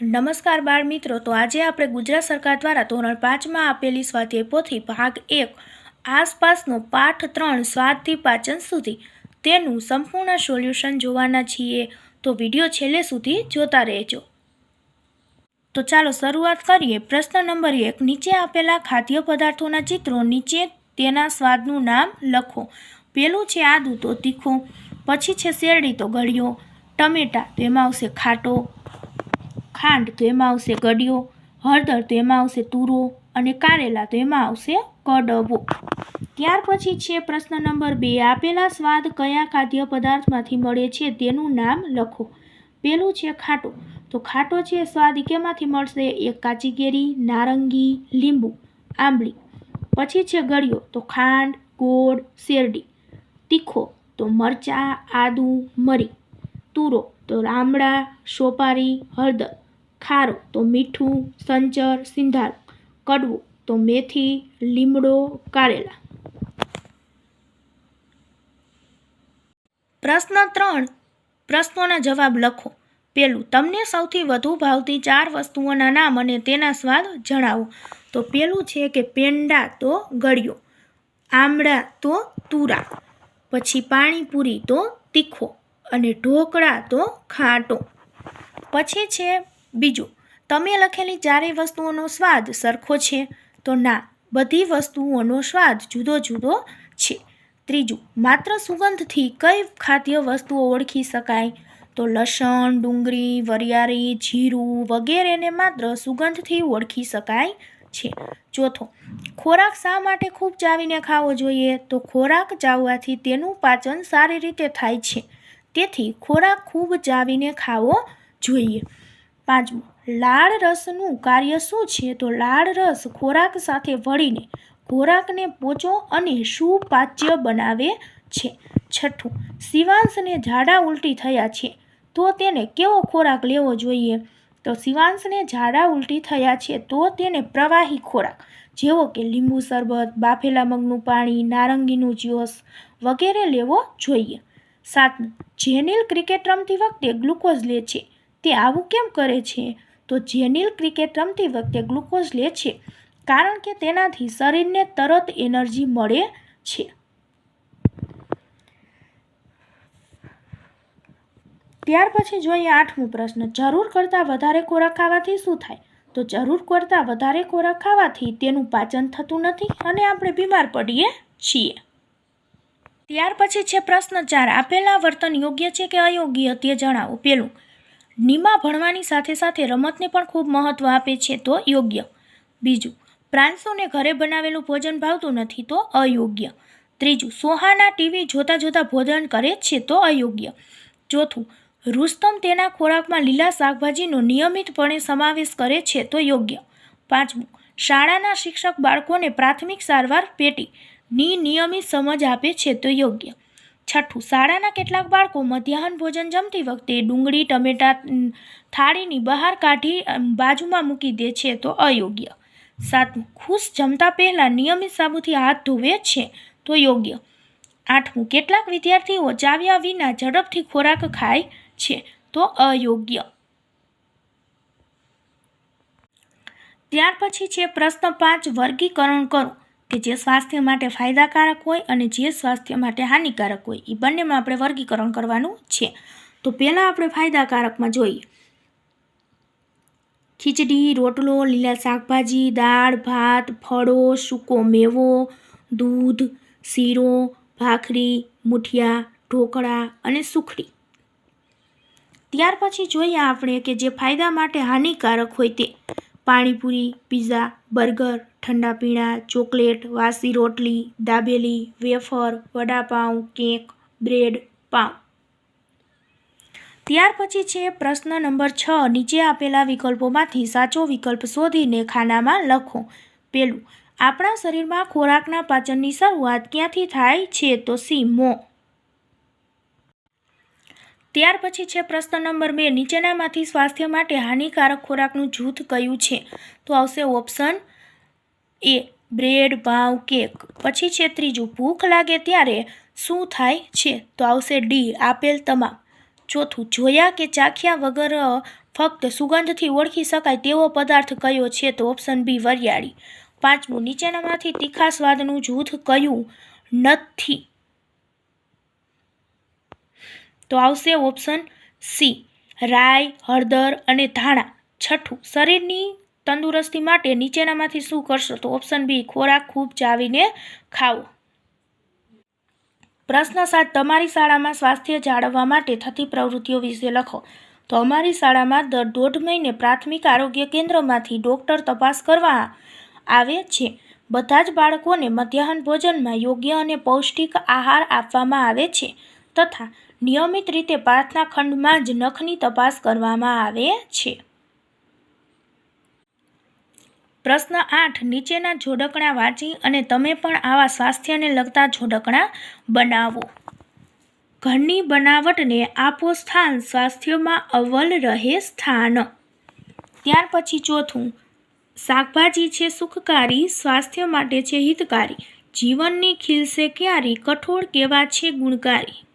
નમસ્કાર બાળ મિત્રો, તો આજે આપણે ગુજરાત સરકાર દ્વારા ધોરણ પાંચમાં આપેલી સ્વાધ્યાય પોથી ભાગ એક, આસપાસનો પાઠ ત્રણ સ્વાદથી પાચન સુધી. તેનું સંપૂર્ણ સોલ્યુશન જોવાના છીએ, તો વીડિયો છેલ્લે સુધી જોતા રહેજો. તો ચાલો શરૂઆત કરીએ. પ્રશ્ન નંબર એક, નીચે આપેલા ખાદ્ય પદાર્થોના ચિત્રો નીચે તેના સ્વાદનું નામ લખો. પેલું છે આદુ, તો તીખો. પછી છે શેરડી, તો ગળ્યો. ટમેટા તો એમાં આવશે ખાટો. ખાંડ, તો એમાં આવશે ગડિયો હળદર, તો એમાં આવશે તુરો અને કારેલા, તો એમાં આવશે કડવો. ત્યાર પછી છે પ્રશ્ન નંબર બે. આપેલા સ્વાદ કયા ખાદ્ય પદાર્થમાંથી મળે છે તેનું નામ લખો. પેલું છે ખાટો. તો ખાટો છે સ્વાદ કેમાંથી મળશે? એક કાચી કેરી, નારંગી, લીંબુ, આંબલી. પછી છે ગળ્યો. તો ખાંડ, ગોળ, શેરડી. તીખો. તો મરચાં, આદુ, મરી. તુરો. તો આમળા સોપારી, હળદર. ખારો તો મીઠું, સંચર, સિંધાર, કડવું તો મેથી, લીમડો, કારેલા. પ્રશ્ન ત્રણ, પ્રશ્નોના જવાબ લખો. પેલું, તમને સૌથી વધુ ભાવતી ચાર વસ્તુઓના નામ અને તેના સ્વાદ જણાવો. તો પેલું છે કે પેંડા તો ગળ્યો, આમળા તો તુરા, પછી પાણીપુરી તો તીખો અને ઢોકળા તો ખાટો. પછી છે બીજું, તમે લખેલી ચારેય વસ્તુઓનો સ્વાદ સરખો છે? તો ના, બધી વસ્તુઓનો સ્વાદ જુદો જુદો છે. ત્રીજું, માત્ર સુગંધથી કઈ ખાદ્ય વસ્તુઓ ઓળખી શકાય? તો લસણ, ડુંગળી, વરિયાળી, જીરું વગેરેને માત્ર સુગંધથી ઓળખી શકાય છે. ચોથો, ખોરાક શા માટે ખૂબ ચાવીને ખાવો જોઈએ? તો ખોરાક ચાવવાથી તેનું પાચન સારી રીતે થાય છે. તેથી ખોરાક ખૂબ ચાવીને ખાવો જોઈએ. પાંચમું, લાળ રસનું કાર્ય શું છે? તો લાળ રસ ખોરાક સાથે વળીને ખોરાકને પોચો અને સુપાચ્ય બનાવે છે. છઠ્ઠું, શિવાંશને ઝાડા ઉલટી થયા છે. તો તેને કેવો ખોરાક લેવો જોઈએ? તો શિવાંશને ઝાડા ઉલટી થયા છે તો તેને પ્રવાહી ખોરાક, જેવો કે લીંબુ શરબત, બાફેલા મગનું પાણી, નારંગીનું જ્યુસ વગેરે લેવો જોઈએ. સાતમું, જેનિલ ક્રિકેટ રમતી વખતે ગ્લુકોઝ લે છે. તે આવું કેમ કરે છે? તો જેનિલ ક્રિકેટ રમતી વખતે ગ્લુકોઝ લે છે, કારણ કે તેનાથી શરીરને તરત એનર્જી મળે છે. ત્યાર પછી જોઈએ આઠમું પ્રશ્ન, જરૂર કરતાં વધારે ખોરાક ખાવાથી શું થાય? તો જરૂર કરતાં વધારે ખોરાક ખાવાથી તેનું પાચન થતું નથી અને આપણે બીમાર પડીએ છીએ. ત્યાર પછી છે પ્રશ્ન ચાર, આપેલા વર્તન યોગ્ય છે કે અયોગ્ય તે જણાવો. પેલું નીમા ભણવાની સાથે સાથે રમતને પણ ખૂબ મહત્ત્વ આપે છે તો યોગ્ય. બીજું, પ્રાંસુને ઘરે બનાવેલું ભોજન ભાવતું નથી તો અયોગ્ય. ત્રીજું, સોહાના ટીવી જોતાં જોતાં ભોજન કરે છે તો અયોગ્ય. ચોથું, રુસ્તમ તેના ખોરાકમાં લીલા શાકભાજીનો નિયમિતપણે સમાવેશ કરે છે તો યોગ્ય. પાંચમું, શાળાના શિક્ષક બાળકોને પ્રાથમિક સારવાર પેટીની નિયમિત સમજ આપે છે તો યોગ્ય. છઠ્ઠું, શાળાના કેટલાક બાળકો મધ્યાહન ભોજન જમતી વખતે ડુંગળી, ટમેટા થાળીની બહાર કાઢી બાજુમાં મૂકી દે છે તો અયોગ્ય. સાતમું, ખુશ જમતા પહેલાં નિયમિત સાબુથી હાથ ધોવે છે તો યોગ્ય. આઠમું, કેટલાક વિદ્યાર્થીઓ ચાવ્યા વિના ઝડપથી ખોરાક ખાય છે તો અયોગ્ય. ત્યાર પછી છે પ્રશ્ન પાંચ, વર્ગીકરણ કરો. કે જે સ્વાસ્થ્ય માટે ફાયદાકારક હોય અને જે સ્વાસ્થ્ય માટે હાનિકારક હોય એ બંનેમાં આપણે વર્ગીકરણ કરવાનું છે. તો પહેલાં આપણે ફાયદાકારકમાં જોઈએ. ખીચડી, રોટલો, લીલા શાકભાજી, દાળ, ભાત, ફળો, સૂકો મેવો, દૂધ, શીરો, ભાખરી, મુઠિયા, ઢોકળા અને સુખડી. ત્યાર પછી જોઈએ આપણે કે જે ફાયદા માટે હાનિકારક હોય તે. પાણીપુરી, પીઝા, બર્ગર, ઠંડા પીણા, ચોકલેટ, વાસી રોટલી, dabeli, wafer, vada pav, cake, bread, પાઉં. ત્યાર પછી છે પ્રશ્ન નંબર છ. નીચે આપેલા વિકલ્પોમાંથી સાચો વિકલ્પ શોધીને ખાનામાં લખો. પેલું, આપણા શરીરમાં ખોરાકના પાચનની શરૂઆત ક્યાંથી થાય છે? તો સી, મો. ત્યાર પછી છે પ્રશ્ન નંબર બે, નીચેનામાંથી સ્વાસ્થ્ય માટે હાનિકારક ખોરાકનું જૂથ કયું છે? તો આવશે ઓપ્શન એ, બ્રેડ ભાવ કેક. પછી છે ત્રીજું, ભૂખ લાગે ત્યારે શું થાય છે? તો આવશે ડી, આપેલ તમામ. ચોથું, જોયા કે ચાખ્યા વગર ફક્ત સુગંધથી ઓળખી શકાય તેવો પદાર્થ કયો છે? તો ઓપ્શન બી, વરિયાળી. પાંચમું, નીચેનામાંથી તીખા સ્વાદનું જૂથ કયું નથી? તો આવશે ઓપ્શન સી રાઈ હળદર અને ધાણા. છઠ્ઠું, શરીરની તંદુરસ્તી માટે નીચેનામાંથી શું કરશો? તો ઓપ્શન બી ખોરાક ખૂબ ચાવીને ખાવો. પ્રશ્ન સાત, તમારી શાળામાં સ્વાસ્થ્ય જાળવવા માટે થતી પ્રવૃત્તિઓ વિશે લખો. તો અમારી શાળામાં દર દોઢ મહિને પ્રાથમિક આરોગ્ય કેન્દ્રમાંથી ડૉક્ટર તપાસ કરવા આવે છે. બધા જ બાળકોને મધ્યાહન ભોજનમાં યોગ્ય અને પૌષ્ટિક આહાર આપવામાં આવે છે તથા નિયમિત રીતે પ્રાર્થના ખંડમાં જ નખની તપાસ કરવામાં આવે છે. પ્રશ્ન આઠ, નીચેના જોડકણા વાંચી અને તમે પણ આવા સ્વાસ્થ્યને લગતા જોડકણા બનાવો. ઘરની બનાવટને આપો સ્થાન, સ્વાસ્થ્યમાં અવ્વલ રહે સ્થાન. ત્યાર પછી ચોથું, શાકભાજી છે સુખકારી, સ્વાસ્થ્ય માટે છે હિતકારી. જીવનની ખીલશે ક્યારી, કઠોળ કેવા છે ગુણકારી.